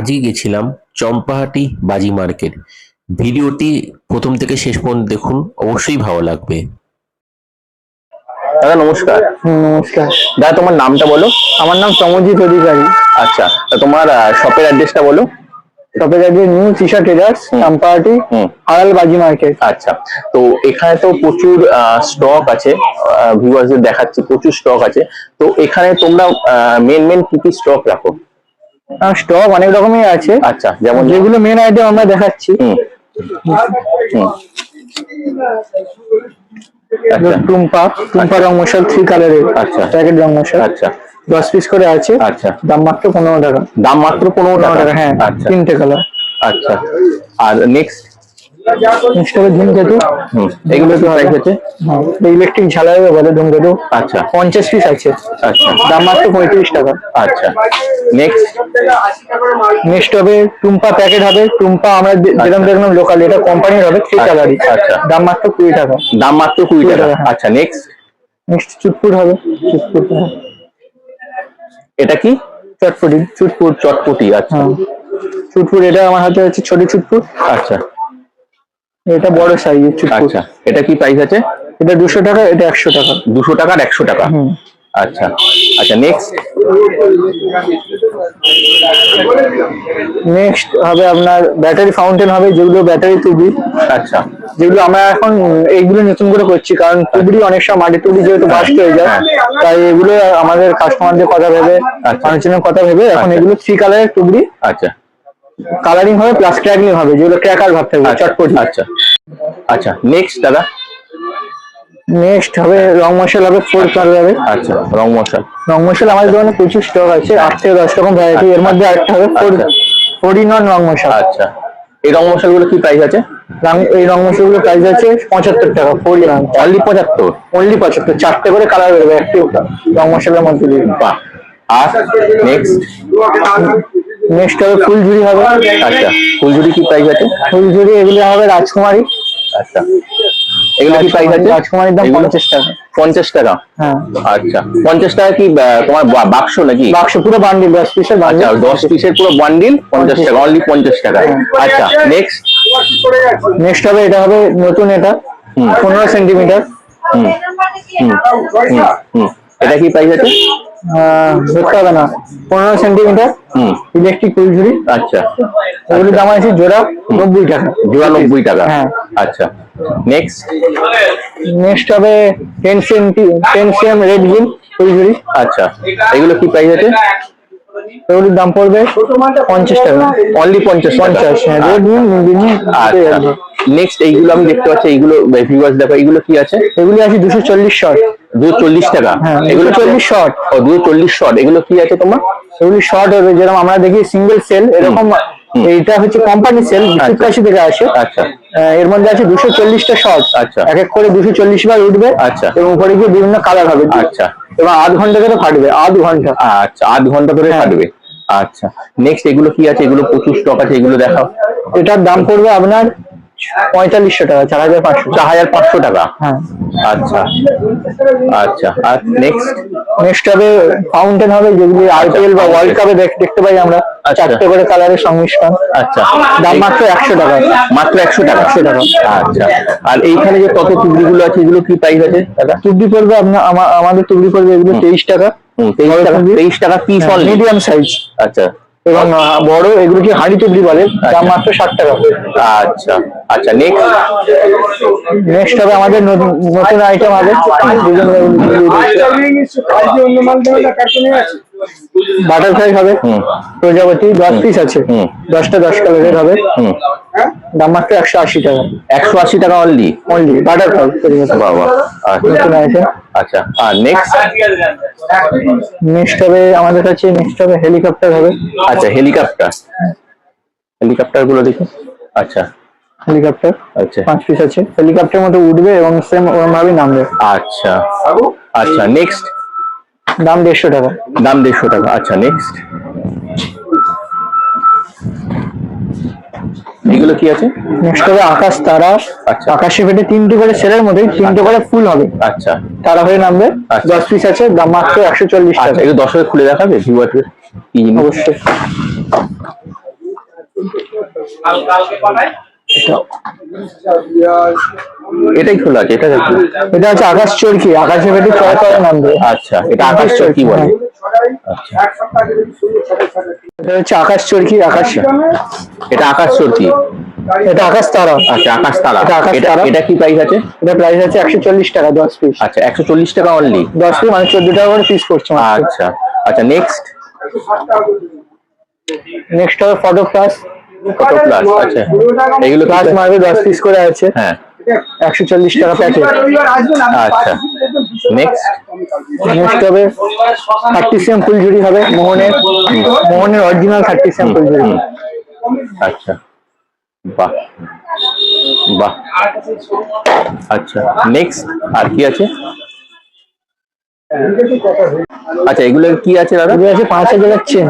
আজকে গেছিলাম চম্পাহাটি বাজি মার্কেট। ভিডিওটি প্রথম থেকে শেষ পর্যন্ত দেখুন অবশ্যই ভালো লাগবে। দাদা নমস্কার। নমস্কার। দাদা তোমার নামটা বলো? আমার নাম সমজিৎ অধিকারী। আচ্ছা তা তোমার শপের অ্যাড্রেসটা বলো? শপের আগে নিউ টিশা ট্রেডার্স চাম্পাহাটি হুম। হারাল বাজি মার্কেট। আচ্ছা তো এখানে তো প্রচুর স্টক আছে। ভিউয়ার্সদের দেখাচ্ছি প্রচুর স্টক আছে। তো এখানে তোমরা মেন মেন কি কি স্টক রাখো? স্টক অনেক রকমই আছে। আচ্ছা যেমন যেগুলো মেন আইটেম আমরা দেখাচ্ছি। আচ্ছা। টুম্পা টুম্পা রং মশাল থ্রি কালারের আচ্ছা। প্যাকেট রং মশাল আচ্ছা। দশ পিস করে আছে। আচ্ছা। দাম মাত্র পনেরো টাকা। দাম মাত্র পনেরো টাকা। হ্যাঁ আচ্ছা। তিনটে কালার আচ্ছা। আর নেক্সট হবে ধূমকেতু এগুলো কি প্রাইস আছে? ইলেকট্রিক ঝালাই বলে ধূমকেতু আচ্ছা। পঞ্চাশ পিস আছে। আচ্ছা। দাম মাত্র পঁয়ত্রিশ টাকা। আচ্ছা। নেক্সট নেক্সট হবে টুম্পা প্যাকেট হবে। টুম্পা আমরা যেরকম দেখলাম লোকাল এটা কোম্পানির হবে থ্রি আচ্ছা, কালারই আচ্ছা। দাম মাত্র কুড়ি টাকা। দাম মাত্র কুড়ি টাকা। হ্যাঁ। আচ্ছা নেক্সট নেক্সট চুটপুর হবে। চুটপুর হ্যাঁ। এটা কি? চটপটি। চুটপুর চটপটি আচ্ছা। হ্যাঁ। চুটপুর এটা আমার হাতে আছে ছোট চুটপুর আচ্ছা। এটা বড় চুটপুর আচ্ছা এটা কি প্রাইস আছে? এটা দুশো টাকা এটা একশো টাকা। দুশো টাকা আর একশো টাকা? হুম। আচ্ছা আচ্ছা নেক্সট নেক্সট হবে আপনার ব্যাটারি ফাউন্টেন হবে যেগুলো ব্যাটারি তুবড়ি। আচ্ছা। যেগুলো আমরা এখন এইগুলো নতুন করে করছি কারণ তুবড়ি অনেক সময় মাটির তুবড়ি যেহেতু বাস্ট হয়ে যায় তাই এগুলো আমাদের কাস্টমারদের কথা ভেবে আচ্ছা। মানুষজনের কথা ভেবে এখন আচ্ছা। এগুলো থ্রি কালারের তুবড়ি। আচ্ছা। কালারিং হবে প্লাস ক্র্যাকিং হবে যেগুলো ক্র্যাকার ভাব থাকবে আচ্ছা চটপটি। আচ্ছা। আচ্ছা নেক্সট দাদা? নেক্সট হবে রং মশলা হবে ফোর কালার হবে। আচ্ছা রং মশাল। রং মশলা আমাদের দোকানে প্রচুর স্টক আছে আট থেকে দশ রকম ভ্যারাইটি এর মধ্যে আরেকটা হবে ফোর আচ্ছা। ফোরই নন রং মশলা। আচ্ছা। এই রং মশালগুলো কি প্রাইস আছে? এই রং মশলাগুলো প্রাইস আছে পঁচাত্তর টাকা ফোরই নন অনলি পঁচাত্তর? অনলি পঁচাত্তর চারটে করে কালার বেরোবে একটি রং মশলার মধ্যে দিয়ে। বাহ। আর নেক্সট নেক্সট হবে ফুলঝুরি হবে। আচ্ছা ফুলঝুরি কি প্রাইস আছে? ফুলঝুরি এগুলো হবে রাজকুমারী। আচ্ছা এগুলো কি প্রাইস আছে? রাজকুমারীর দাম? পঞ্চাশ টাকা। পঞ্চাশ টাকা? হ্যাঁ। আচ্ছা পঞ্চাশ টাকা কি তোমার বাক্স নাকি? বাক্স পুরো বান্ডিল দশ পিসের আচ্ছা দশ পিসের পুরো বান্ডিল পঞ্চাশ টাকা অনলি পঞ্চাশ টাকা। আচ্ছা নেক্সট নেক্সট হবে এটা হবে নতুন এটা। পনেরো সেন্টিমিটার হুম হুম এটা কি প্রাইস আছে? ধরতে হবে না। পনেরো সেন্টিমিটার হুম। ইলেকট্রিক ফুলঝুরি আচ্ছা। এগুলোর দাম আছে জোড়া নব্বই টাকা। জোড়া নব্বই টাকা। হ্যাঁ। আচ্ছা। নেক্সট নেক্সট হবে ten centi ten CM red hill ফুলঝুরি আচ্ছা। এগুলো কি প্রাইস আছে? এগুলোর দাম পড়বে পঞ্চাশ টাকা। অনলি পঞ্চাশ পঞ্চাশ হ্যাঁ রেড আচ্ছা। নেক্সট এইগুলো আমি দেখতে পাচ্ছি এইগুলো ভিউয়ার্স দেখো এইগুলো কি আছে? এগুলি আছে দুশো চল্লিশ শট দুশো চল্লিশ টাকা। হ্যাঁ এগুলো চল্লিশ শট ও দুশো চল্লিশ শট এগুলো কি আছে তোমার? এগুলি শর্ট হবে যেরকম আমরা দেখি সিঙ্গেল সেল এরকম এইটা হচ্ছে কোম্পানি সেল বিদ্যুৎকাশি থেকে আসে। আচ্ছা। এর মধ্যে আছে দুশো চল্লিশটা শর্ট আচ্ছা। এক এক করে দুশো চল্লিশ বার উঠবে আচ্ছা। এবং উপরে গিয়ে বিভিন্ন কালার হবে। আচ্ছা। এবং আধ ঘণ্টা ধরে ফাটবে আধ ঘণ্টা। আচ্ছা আধ ঘণ্টা ধরে হ্যাঁ। কাটবে আচ্ছা। নেক্সট এগুলো কি আছে? এগুলো প্রচুর স্টক আছে এগুলো দেখাও। এটার দাম পড়বে আপনার পঁয়তাল্লিশশো টাকা চার হাজার পাঁচশো। চার হাজার পাঁচশো টাকা? হ্যাঁ। আচ্ছা। আচ্ছা। আর নেক্সট নেক্সট হবে ফাউন্টেন হবে যেগুলি আইপিএল বা ওয়ার্ল্ড কাপে দেখতে পাই আমরা। আচ্ছা। চারটে করে কালারের সংমিশ্রণ। আচ্ছা। দাম মাত্র একশো টাকা। মাত্র একশো টাকা। একশো টাকা। আচ্ছা। আর এইখানে যে কত টুকরিগুলো আছে এগুলো কি প্রাইস আছে দাদা? টুবড়ি পড়বে আপনার আমা- আমাদের টুবড়ি পড়বে এগুলো তেইশ টাকা। তেইশ টাকা তেইশ টাকা পিস মিডিয়াম সাইজ আচ্ছা। এবং বড় এগুলো কি হাঁড়ি চুবড়ি বলে? দাম মাত্র ষাট টাকা আচ্ছা। আচ্ছা নেক্সট নেক্সট হবে আমাদের নতুন নতুন আইটেম হবে। বাটারফ্লাই হবে প্রজাপতি দশ পিস আছে। দশটা দশ কালারের হবে। দাম মাত্র একশো আশি টাকা। একশো আশি টাকা অনলি অনলি বাটারফ্লাই বাবা আচ্ছা। আর নেক্সট নেক্সট হবে আমাদের কাছে নেক্সট হবে হেলিকপ্টার হবে। আচ্ছা হেলিকপ্টার হেলিকপ্টারগুলো দেখি। আচ্ছা। হেলিকপ্টার আচ্ছা। পাঁচ পিস আছে। হেলিকপ্টার মতো উঠবে এবং সেম ওরম ভাবেই নামবে। আচ্ছা। আচ্ছা নেক্সট দাম দেড়শো টাকা। দাম দেড়শো টাকা আচ্ছা নেক্সট এগুলো কি আছে? নেক্সট হবে আকাশ তারা। আচ্ছা। আকাশে ফেটে তিনটে করে সেলের মধ্যে তিনটে করে ফুল হবে। আচ্ছা। তারা হয়ে নামবে। আচ্ছা। দশ পিস আছে দাম মাত্র একশো চল্লিশ আচ্ছা টাকা এগুলো দর্শকের খুলে দেখাবে ভিউয়ারদের কি? এটাই খোলা আছে এটা এটা হচ্ছে আকাশ চরকি আকাশে পেটি চড়া চড়া নাম আচ্ছা এটা আকাশ কি বলে। আচ্ছা। এটা হচ্ছে আকাশ চরকি আকাশ এটা আকাশ চরকি। এটা আকাশ তারা। আচ্ছা আকাশ তারা। এটা আকাশ এটা তারা। এটা কি প্রাইস আছে? এটা প্রাইস আছে একশো চল্লিশ টাকা দশ পিস আচ্ছা একশো চল্লিশ টাকা অনলি দশ পিস মানে চোদ্দ টাকা করে পিস করছে আচ্ছা। আচ্ছা নেক্সট নেক্সট হবে ফটো প্লাস কত প্লাস আচ্ছা। এগুলো প্লাস কি মারবে দশ পিস করে আছে। হ্যাঁ। একশো চল্লিশ টাকা প্যাকেট আচ্ছা। নেক্সট নেক্সট হবে থার্টি সেম ফুলঝুরি হবে মোহনের। মোহনের অরিজিনাল থার্টি সেম ফুলঝুরি আচ্ছা। বাহ। বাহ। আচ্ছা। নেক্সট আর কি আছে? আচ্ছা এগুলো কি আছে দাদা? আছে পাঁচ হাজারের চেন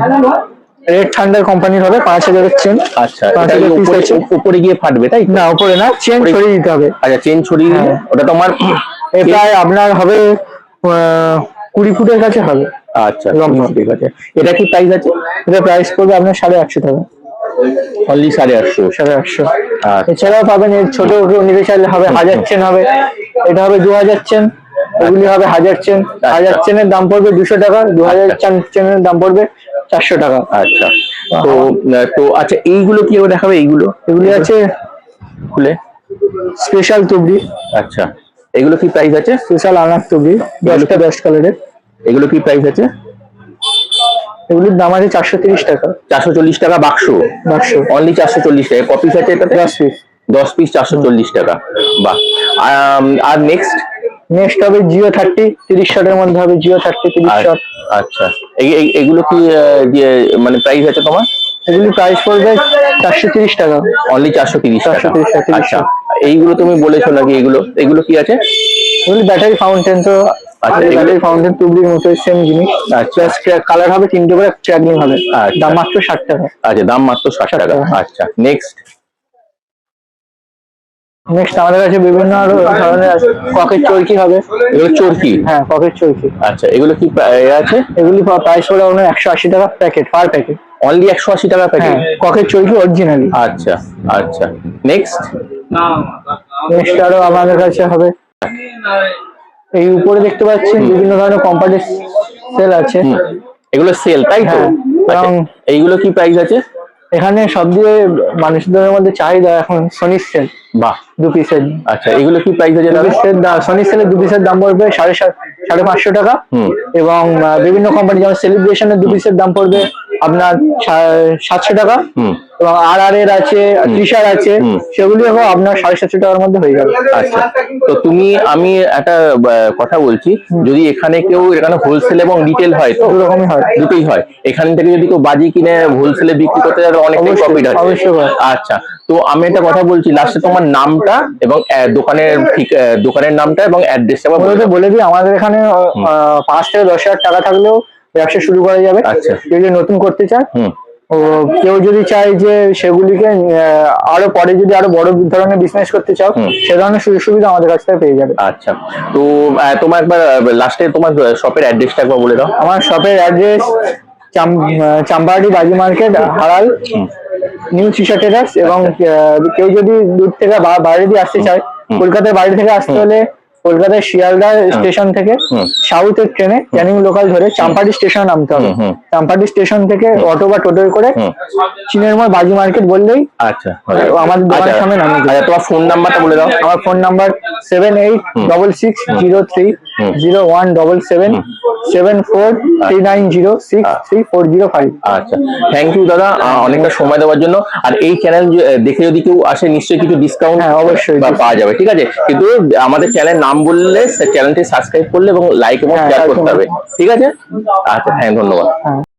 রেড থান্ডার কোম্পানির হবে পাঁচ হাজারের চেন আচ্ছা পাঁচ হাজার piece উপরে গিয়ে ফাটবে তাই না উপরে না চেন ছড়িয়ে দিতে হবে। আচ্ছা চেন ছড়িয়ে দিলে হ্যাঁ। ওটা তোমার প্রায় আপনার হবে কুড়ি ফুটের কাছে হবে। আচ্ছা। ঠিক আছে এটা কি প্রাইস আছে? এটা প্রাইস পড়বে আপনার সাড়ে আটশো টাকা। অনলি সাড়ে আটশো। সাড়ে আটশো। আচ্ছা। এছাড়াও পাবেন এর ছোট নিতে চাইলে হবে হাজার চেন হবে। এটা হবে দু হাজার চেন এগুলি হবে হাজার চেন হাজার চেনের দাম পড়বে দুশো টাকা। দু হাজার আচ্ছা। চেনের দাম পড়বে চারশো টাকা। আচ্ছা। তো তো আচ্ছা এইগুলো কি দেখাবে? এইগুলো? এগুলি আছে খুলে স্পেশাল তুবড়ি। আচ্ছা। এগুলো কি প্রাইস আছে? স্পেশাল আনার তুবড়ি দশটা দশ কালারের। এগুলো কি প্রাইস আছে? এগুলির দাম আছে চারশো তিরিশ টাকা। চারশো চল্লিশ টাকা বাক্স। বাক্স। অনলি চারশো চল্লিশ টাকা। কপিস আছে এটা দশ পিস দশ পিস চারশো চল্লিশ টাকা। বাহ। আর নেক্সট নেক্সট হবে জিও থার্টি তিরিশ শটের মধ্যে হবে জিও থার্টি তিরিশ শট আচ্ছা। এগুলো কি মানে প্রাইস আছে তোমার? এগুলি প্রাইস পড়বে চারশো তিরিশ টাকা। অনলি চারশো তিরিশ টাকা। 430 টাকা, 30 আচ্ছা এইগুলো তুমি বলেছ নাকি এগুলো? এগুলো কি আছে? এগুলি ব্যাটারি ফাউন্টেন তো আচ্ছা, ব্যাটারি ফাউন্টেন তুবড়ির মতো সেম জিনিস। আচ্ছা। কালার হবে তিনটে করে ট্র্যাগলিং হবে। আচ্ছা। দাম মাত্র ষাট টাকা। আচ্ছা দাম মাত্র ষাট টাকা। আচ্ছা নেক্সট নেক্সট আমাদের কাছে বিভিন্ন ধরনের পকেট চরকি হবে। এগুলো চরকি? হ্যাঁ পকেট চরকি। আচ্ছা এগুলো কি আছে? এগুলি প্রাইস পড়ে আপনার একশো আশি টাকা প্যাকেট পার প্যাকেট অনলি একশো আশি টাকা প্যাকেট পকেট চরকি অরিজিনালি আচ্ছা আচ্ছা। নেক্সট নেক্সট আরও আমাদের কাছে হবে। এই উপরে দেখতে পাচ্ছেন বিভিন্ন ধরনের কোম্পানির সেল আছে। এগুলো সেল তাই তো? হ্যাঁ, আচ্ছা, এইগুলো কি প্রাইস আছে? এখানে সব দিয়ে মানুষদের মধ্যে চাহিদা এখন সনির সেল বাহ। দু পিসের আচ্ছা এগুলো কি প্রাইস আছে দু পিসের সনির সেলের দু পিসের দাম পড়বে সাড়ে সাড়ে পাঁচশো টাকা। হুম। এবং বিভিন্ন কোম্পানি যেমন সেলিব্রেশনের দু পিসের দাম পড়বে আপনার সাতশো টাকা। হুম। এবং আর আর এর আছে ত্রিশার আছে। সেগুলি হবে আপনার সাড়ে সাতশো টাকার মধ্যে হয়ে যাবে। আচ্ছা। তো তুমি আমি একটা কথা বলছি যদি এখানে কেউ এখানে হোলসেল এবং রিটেল হয় তো? রকমই হয়। দুটোই হয়। এখান থেকে যদি কেউ বাজি কিনে হোলসেলে বিক্রি করতে যাবে অনেকটাই অবশ্যই, প্রফিট আছে। অবশ্যই হয়। আচ্ছা। তো আমি একটা কথা বলছি লাস্টে তোমার নামটা এবং দোকানের ঠিক দোকানের নামটা এবং অ্যাড্রেসটা বলে দিই আমাদের এখানে পাঁচ থেকে দশ হাজার টাকা থাকলেও ব্যবসা শুরু করা যাবে। আচ্ছা। যদি নতুন করতে চায় কেউ যদি চায় যে সেগুলিকে আরও পরে যদি আরও বড় ধরনের বিজনেস করতে চাও সে ধরনের সুযোগ সুবিধা আমাদের কাছ থেকে পেয়ে যাবে। আচ্ছা। তো তোমার একবার লাস্টে তোমার শপের অ্যাড্রেসটা একবার বলে দাও। আমার শপের অ্যাড্রেস চাম্পাহাটি বাজি মার্কেট হারাল নিউ সিসা টেরাস এবং কেউ যদি দূর থেকে বাইরে দিয়ে আসতে চায় কলকাতার বাইরে থেকে আসতে হলে কলকাতার শিয়ালদা স্টেশন থেকে। সাউথের ট্রেনে ক্যানিং লোকাল ধরে চাম্পাটি স্টেশন নামতে হবে। হুম। স্টেশন থেকে অটো বা টোটো করে। চীনের মোড় বাজি মার্কেট বললেই আচ্ছা আমাদের দোকানের সামনে নামিয়ে দেবে। আচ্ছা তোমার ফোন নাম্বারটা বলে দাও। আমার phone number seven eight double six zero three zero one double seven seven four three nine zero six three four zero five আচ্ছা। থ্যাংক ইউ দাদা অনেকটা সময় দেওয়ার জন্য। আর এই চ্যানেল দেখে যদি কেউ আসে নিশ্চয়ই কিছু ডিসকাউন্ট হ্যাঁ, অবশ্যই। পাওয়া যাবে ঠিক আছে? কিন্তু আমাদের চ্যানেল নাম বললে চ্যানেলটি সাবস্ক্রাইব করলে এবং লাইক এবং হ্যাঁ, শেয়ার করতে হবে। ঠিক আছে? আচ্ছা হ্যাঁ ধন্যবাদ। হ্যাঁ।